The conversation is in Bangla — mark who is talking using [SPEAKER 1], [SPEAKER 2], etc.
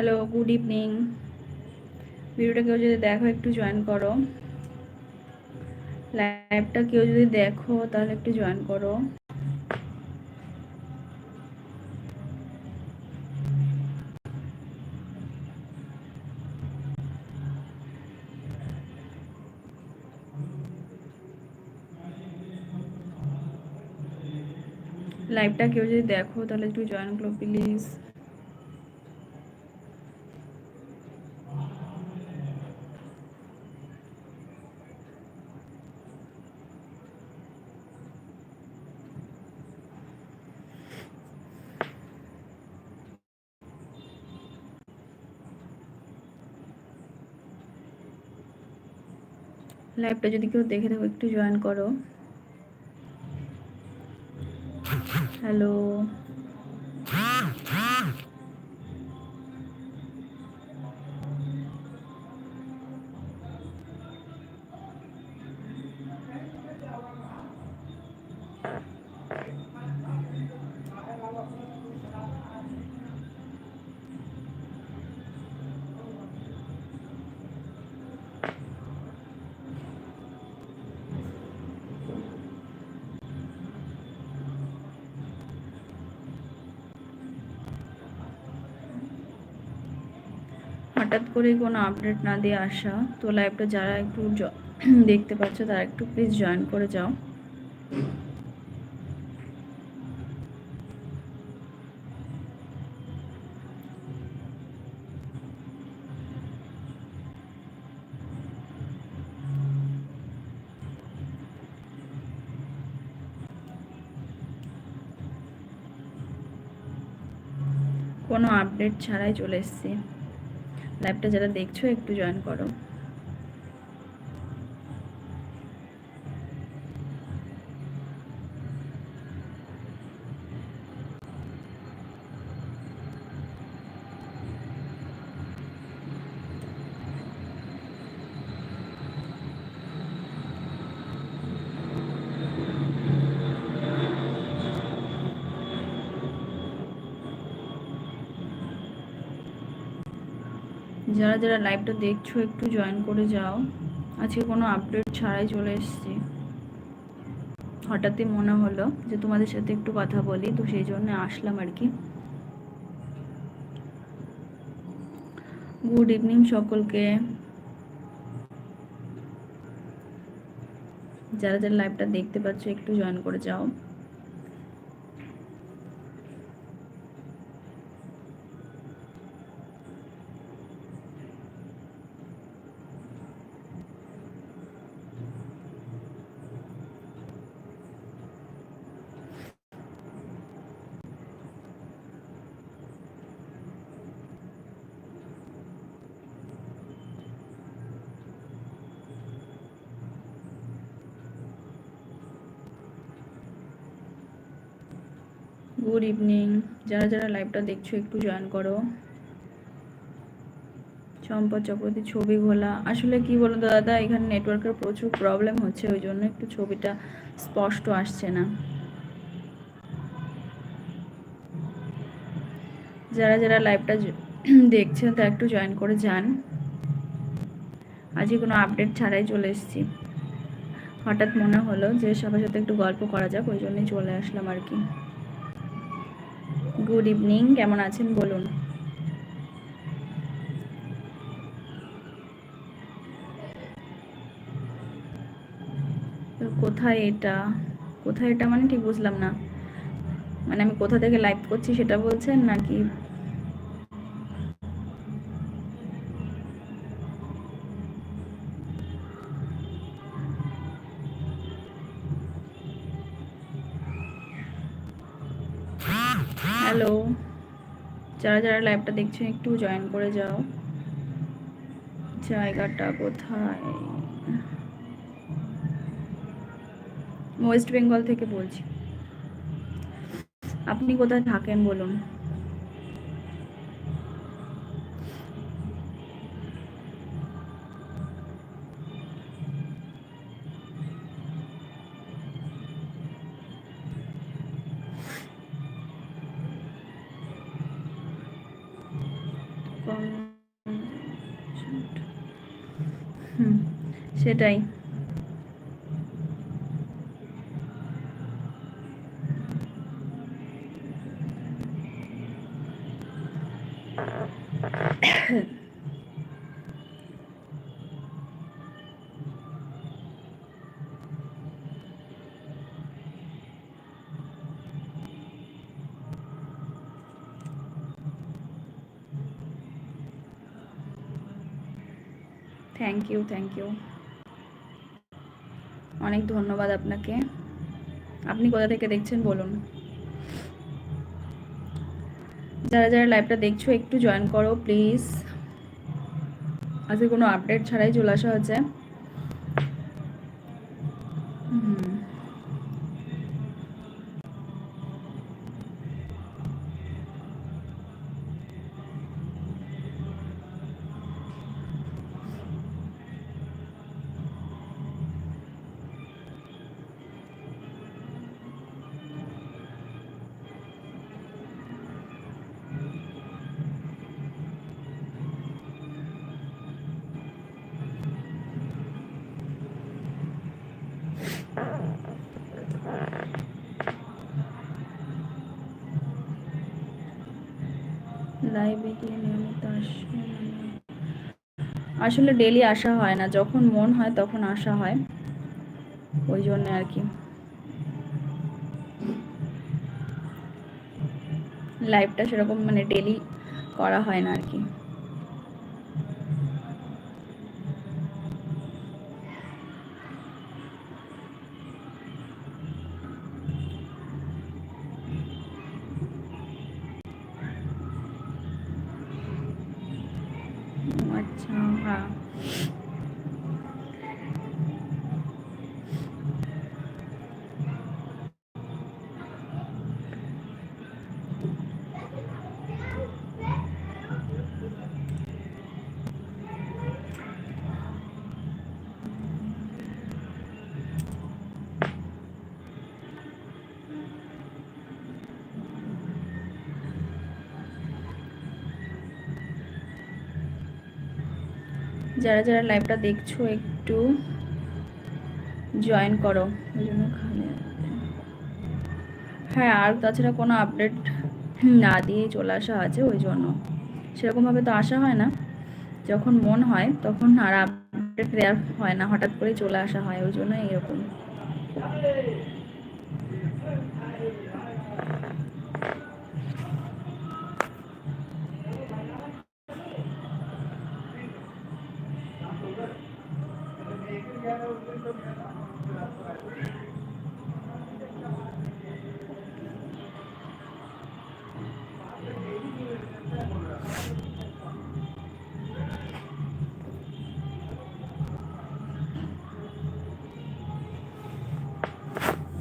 [SPEAKER 1] হ্যালো গুড ইভিনিং ভিডিওটা কেউ যদি দেখো, একটু জয়েন করো। লাইভটা কেউ যদি দেখো, তাহলে একটু জয়েন করো। লাইভটা কেউ যদি দেখো, তাহলে একটু জয়েন করো প্লিজ লাইভটা যদি কেউ দেখে থাকো একটু জয়েন করো। হ্যালো হঠাৎ করে কোনো আপডেট না দিয়ে আসা। তো লাইভটা যারা একটু দেখতে পাচ্ছ, তারা একটু প্লিজ জয়েন করে যাও। কোনো আপডেট ছাড়াই চলে এসছি। লাইভটা যারা দেখছ একটু জয়েন করো। যারা যারা লাইভটা দেখছ, একটু জয়েন করে যাও। আজকে কোনো আপডেট ছাড়াই চলে এসেছি। হঠাৎই মনে হলো যে তোমাদের সাথে একটু কথা বলি, তো সেই জন্য আসলাম আর কি। গুড ইভিনিং সকলকে। যারা যারা লাইভটা দেখতে পাচ্ছ, একটু জয়েন করে যাও। Good evening. যারা যারা লাইভটা দেখছ, একটু জয়েন করো। চম্পা চক্রবর্তী ছবি ঘোলা। আসলে কি বলো দাদা, এখানে নেটওয়ার্কের প্রচুর প্রবলেম হচ্ছে, ওই জন্য একটু ছবিটা স্পষ্ট আসছে না। যারা যারা লাইভটা দেখছেন তা একটু জয়েন করে যান। আজকে কোনো আপডেট ছাড়াই চলে এসেছি। হঠাৎ মনে হলো যে, সবার সাথে একটু গল্প করা যাক, ওই জন্যই চলে আসলাম আর কি। গুড ইভিনিং কেমন আছেন? বলুন। কোথায় এটা? কোথায় এটা মানে ঠিক বুঝলাম না। মানে আমি কোথা থেকে লাইভ করছি সেটা বলছেন নাকি হ্যালো। যারা যারা লাইভটা দেখছেন, একটু জয়েন করে যাও। জায়গাটা কোথায়? ওয়েস্ট বেঙ্গল থেকে বলছি। আপনি কোথায় থাকেন বলুন? হুম সেটাই। থ্যাংক ইউ থ্যাংক ইউ অনেক ধন্যবাদ আপনাকে। আপনি কোথা থেকে দেখছেন বলুন। যারা যারা লাইভটা দেখছ, একটু জয়েন করো প্লিজ আজকে কোনো আপডেট ছাড়াই চলে আসা হচ্ছে। লাইভে নিয়মিত আসে আসলে ডেলি আসা হয় না, যখন মন হয় তখন আসা হয়। ওই জন্য আর কি। লাইফটা সেরকম মানে ডেলি করা হয় না আর কি। যারা যারা লাইভটা দেখছ, একটু জয়েন করো। ওই জন্য হ্যাঁ আর তাছাড়া কোনো আপডেট না দিয়ে চলে আসা আছে ওই জন্য। সেরকমভাবে তো আসা হয় না। যখন মন হয়, তখন আর আপডেট দেওয়ার হয় না। হঠাৎ করে চলে আসা হয়, ওই জন্য এরকম